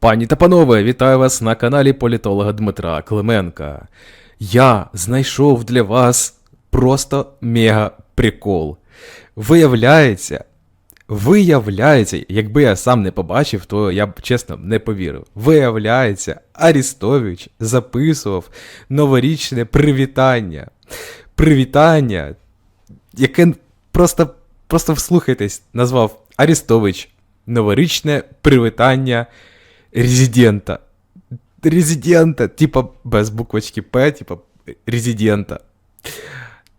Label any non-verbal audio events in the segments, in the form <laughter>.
Пані та панове, вітаю вас на каналі політолога Дмитра Клименка. Я знайшов для вас просто мега прикол. Виявляється, виявляється, якби я сам не побачив, то я б чесно не повірив. Виявляється, Арістович записував новорічне привітання. Привітання, яке просто, просто вслухайтесь, назвав Арістович новорічне привітання резидента. Резидента, типа без буквочки П, типа резидента.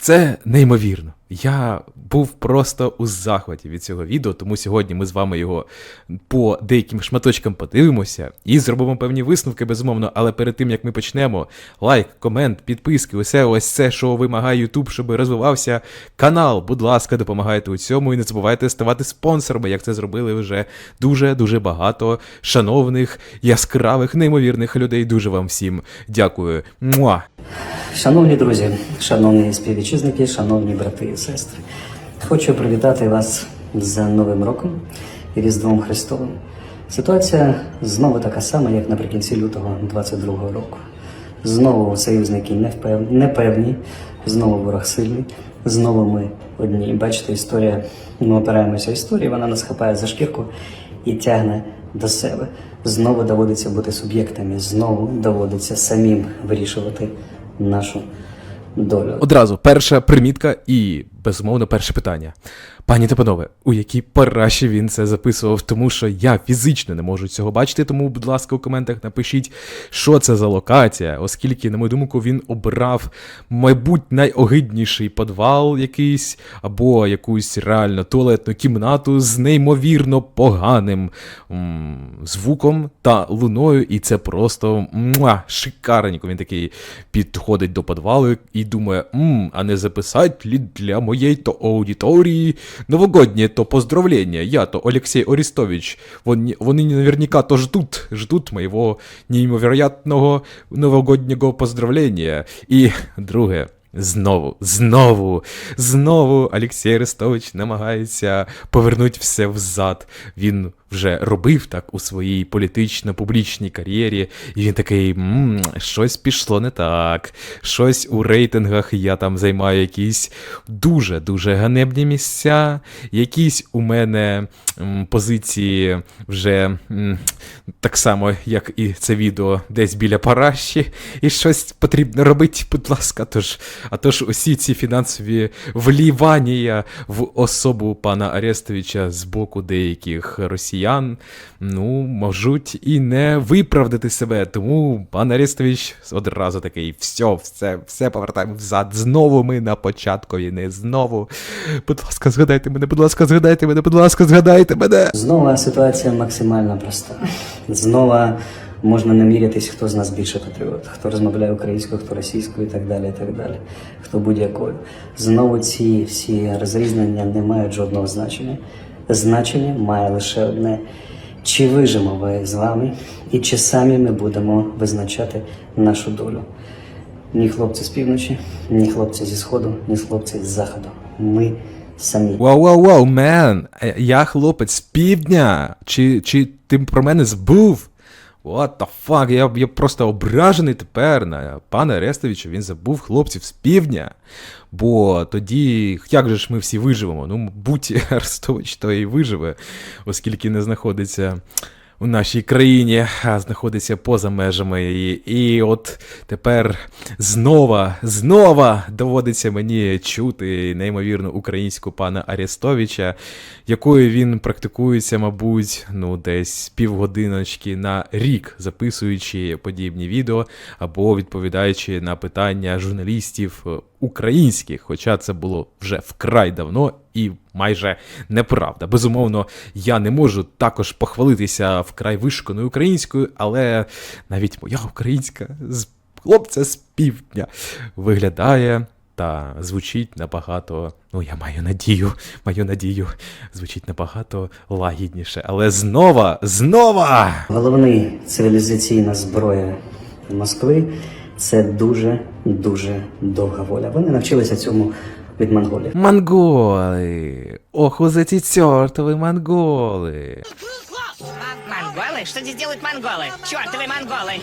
Це неймовірно. Я був просто у захваті від цього відео, тому сьогодні ми з вами його по деяким шматочкам подивимося і зробимо певні висновки, безумовно. Але перед тим як ми почнемо, лайк, комент, підписки, усе ось це, що вимагає YouTube, щоб розвивався канал. Будь ласка, допомагайте у цьому і не забувайте ставати спонсорами, як це зробили вже дуже дуже багато шановних, яскравих, неймовірних людей. Дуже вам всім дякую. Муа! Шановні друзі, шановні співвітчизники, шановні брати і сестри, хочу привітати вас з Новим роком і Різдвом Христовим. Ситуація знову така сама, як наприкінці лютого 22-го року. Знову союзники непевні, знову ворог сильний, знову ми одні. Бачите, історія, ми опираємося історії, вона нас хапає за шкірку і тягне до себе. Знову доводиться бути суб'єктами, знову доводиться самим вирішувати нашу долю. Одразу перша примітка і безумовно перше питання. Пані та панове, у якій параші він це записував, тому що я фізично не можу цього бачити, тому, будь ласка, у коментах напишіть, що це за локація, оскільки, на мою думку, він обрав, мабуть, найогидніший подвал якийсь, або якусь реально туалетну кімнату з неймовірно поганим м, звуком та луною, і це просто муа, шикарненько. Він такий підходить до подвалу і думає, м, а не записати для моєї то аудиторії новогоднє то поздравлення. Я то Олексій Орестович. Вони, вони наверняка то ждут, ждут моєго неймовірятного новогоднього поздравлення. І друге. Знову, знову, знову Олексій Арестович намагається повернути все взад. Він вже робив так у своїй політично-публічній кар'єрі, і він такий: «М, щось пішло не так, щось у рейтингах я там займаю якісь дуже-дуже ганебні місця, якісь у мене м, позиції вже м, так само, як і це відео, десь біля параші, і щось потрібно робити, будь ласка. Тож, а тож усі ці фінансові влівання в особу пана Арестовича з боку деяких росіян, ну, можуть і не виправдати себе. Тому пан Арестович одразу такий: все, все, все повертаємо взад. Знову ми на початку війни. Знову. Будь ласка, згадайте мене, будь ласка, згадайте мене, будь ласка, згадайте мене. Знову ситуація максимально проста. Знову можна намірятись, хто з нас більше патріот, хто розмовляє українською, хто російською і так далі, і так далі, хто будь-якою. Знову ці всі розрізнення не мають жодного значення. Значення має лише одне. Чи вижимо ви з вами, і чи самі ми будемо визначати нашу долю? Ні хлопці з півночі, ні хлопці зі сходу, ні хлопці з заходу. Ми самі. Вау, вау, вау, мен! Я хлопець з півдня. Чи, чи ти про мене збув? What the fuck? Я, я просто ображений тепер на пана Арестовича. Він забув хлопців з півдня. Бо тоді, як же ж ми всі виживемо? Ну, будь <laughs> Арестович, то і виживе, оскільки не знаходиться у нашій країні, знаходиться поза межами її. І от тепер знова, знова доводиться мені чути неймовірну українську пана Арестовича, якою він практикується, мабуть, ну десь півгодиночки на рік, записуючи подібні відео або відповідаючи на питання журналістів українських, хоча це було вже вкрай давно і майже неправда. Безумовно, я не можу також похвалитися вкрай вишуканою українською, але навіть моя українська з хлопця з півдня виглядає. Та звучить набагато, ну я маю надію, маю надію, звучить набагато лагідніше. Але знова, знова! Головний цивілізаційна зброя Москви це дуже дуже довга воля. Вони навчилися цьому від монголів. Монголи! Ох, за ці цьортові монголи! Монголи Монголы? Что здесь делают монголы? Чертовы монголы!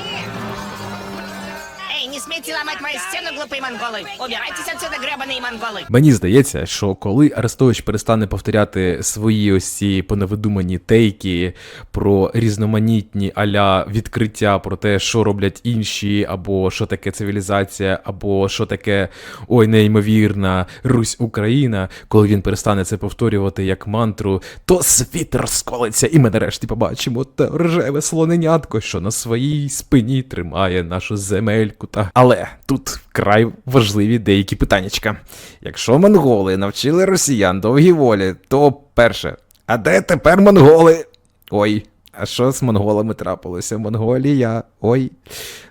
Эй, не смейте ломать мою стену, глупые монголы! Убирайтесь отсюда, гребаные монголы! Мені здається, що коли Арестович перестане повторяти свої ось ці поневидумані тейки про різноманітні аля відкриття про те, що роблять інші, або що таке цивілізація, або що таке ой, неймовірна Русь Україна, коли він перестане це повторювати як мантру, то світ розколиться, і ми нарешті побачимо те рожеве слоненятко, що на своїй спині тримає нашу земельку. Та але тут вкрай важливі деякі питаннячка. Якщо монголи навчили росіян довгі волі, то перше, а де тепер монголи? Ой, а що з монголами трапилося? Монголія. Ой.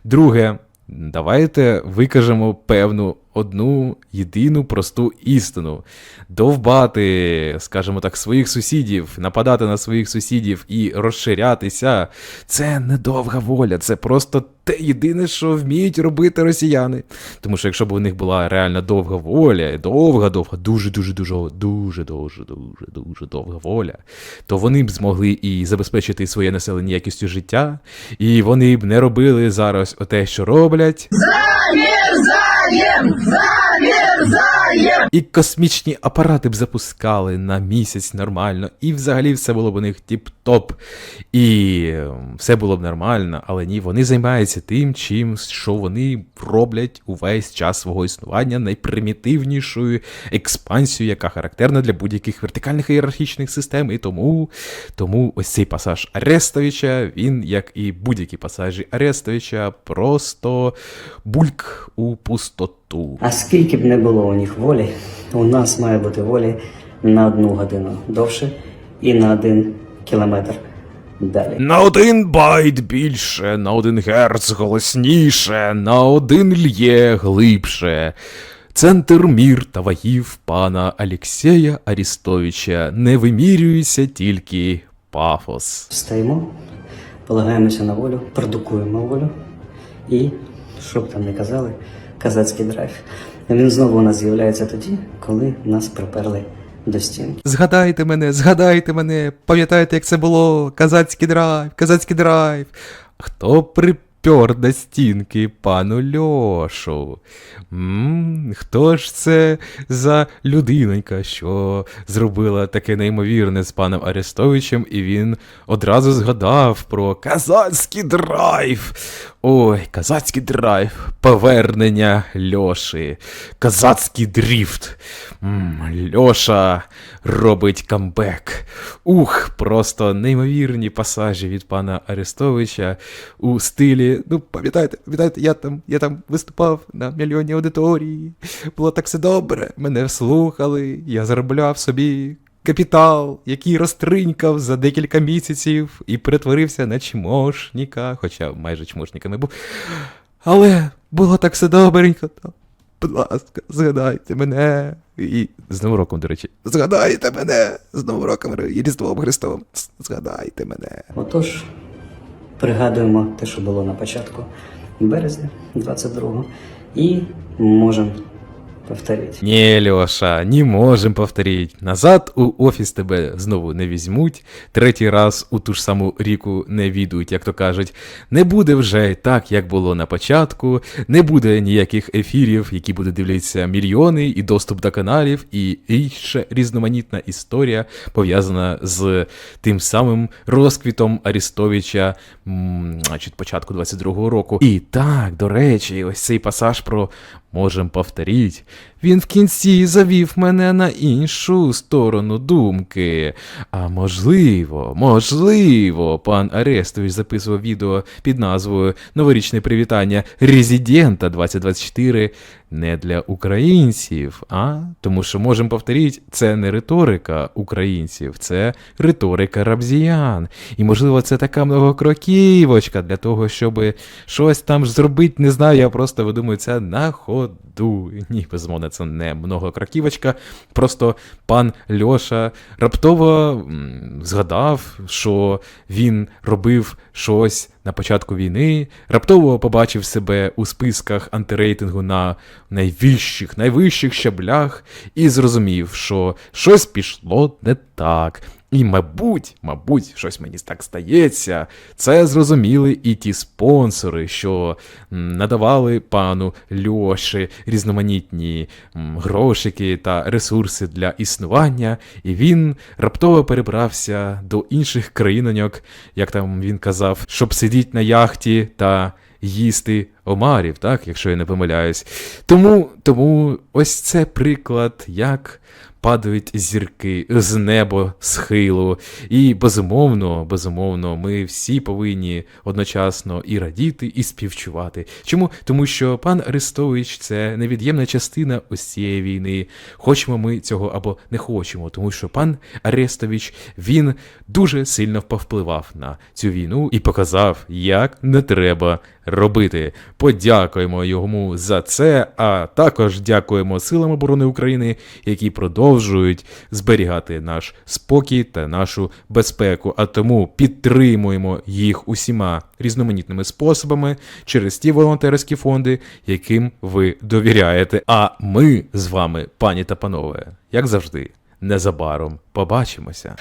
Друге, давайте викажемо певну одну єдину просту істину. Довбати, скажімо так, своїх сусідів, нападати на своїх сусідів і розширятися це не довга воля, це просто те єдине, що вміють робити росіяни. Тому що якщо б у них була реально довга воля, довга, довга, дуже, дуже, дуже, дуже, дуже, дуже, дуже довга воля, то вони б змогли і забезпечити своє населення якістю життя, і вони б не робили зараз те, що роблять выступаем за мир! І космічні апарати б запускали на місяць нормально, і взагалі все було б у них тіп-топ. І ем, все було б нормально, але ні, вони займаються тим, чим, що вони роблять увесь час свого існування найпримітивнішою експансією, яка характерна для будь-яких вертикальних ієрархічних систем. І тому, тому ось цей пасаж Арестовича, він, як і будь-які пасажі Арестовича, просто бульк у пустоту. А скільки б не було у них волі, у нас має бути волі на одну годину довше і на один кілометр далі. На один байт більше, на один герц голосніше, на один лє глибше. Центр мір та вагів пана Алексея Арістовича не вимірюється тільки пафос. Встаємо, полагаємося на волю, продукуємо волю і, що б там не казали, казацький драйв. Він знову у нас з'являється тоді, коли нас приперли до стінки. Згадайте мене, згадайте мене, пам'ятаєте, як це було? Казацький драйв, казацький драйв. Хто припер до стінки пану Льошу? м хто ж це за людинонька, що зробила таке неймовірне з паном Арестовичем, і він одразу згадав про казацький драйв. Ой, казацький драйв, повернення Льоші, казацький дріфт. м Льоша робить камбек. Ух, просто неймовірні пасажі від пана Арестовича у стилі. Ну, пам'ятаєте, пам'ятаєте, я там, я там виступав на мільйонній аудиторії. Було так все добре. Мене слухали, я заробляв собі капітал, який розтринькав за декілька місяців і перетворився на чмошника, хоча майже чмошника був. Але було так все добренько. Будь ласка, згадайте мене. І з Новим роком, до речі. Згадайте мене! З Новим роком і Різдвом Христовим. Згадайте мене. Отож, пригадуємо те, що було на початку березня 22-го, і можемо повторити. Не, Леша, не можем повторить. Назад у офіс тебе знову не візьмуть, третій раз у ту ж саму ріку не відуть, як то кажуть. Не буде вже так, як було на початку, не буде ніяких ефірів, які будуть дивитися мільйони, і доступ до каналів, і інша різноманітна історія пов'язана з тим самим розквітом Арістовича, значить, початку 22-го року. І так, до речі, ось цей пасаж про можем повторіть. Він в кінці завів мене на іншу сторону думки. А можливо, можливо, пан Арестович записував відео під назвою Новорічне привітання Резидента 2024 не для українців, а тому що можемо повторіть, це не риторика українців, це риторика рабзіян. І можливо, це така многокроківочка для того, щоб щось там зробити. Не знаю, я просто видумую це на ходу. Ні, безумовно, це не многокроківочка. Просто пан Льоша раптово згадав, що він робив щось на початку війни, раптово побачив себе у списках антирейтингу на найвищих, найвищих щаблях і зрозумів, що щось пішло не так. І, мабуть, мабуть, щось мені так стається. Це зрозуміли і ті спонсори, що надавали пану Льоші різноманітні грошики та ресурси для існування, і він раптово перебрався до інших країноньок, як там він казав, щоб сидіти на яхті та їсти омарів, так, якщо я не помиляюсь. Тому, тому ось це приклад, як падають зірки з неба схилу. І безумовно, безумовно, ми всі повинні одночасно і радіти, і співчувати. Чому? Тому що пан Арестович це невід'ємна частина ось цієї війни. Хочемо ми цього або не хочемо, тому що пан Арестович він дуже сильно повпливав на цю війну і показав, як не треба робити. Подякуємо йому за це, а також дякуємо силам оборони України, які продовжують зберігати наш спокій та нашу безпеку. А тому підтримуємо їх усіма різноманітними способами через ті волонтерські фонди, яким ви довіряєте. А ми з вами, пані та панове, як завжди, незабаром побачимося.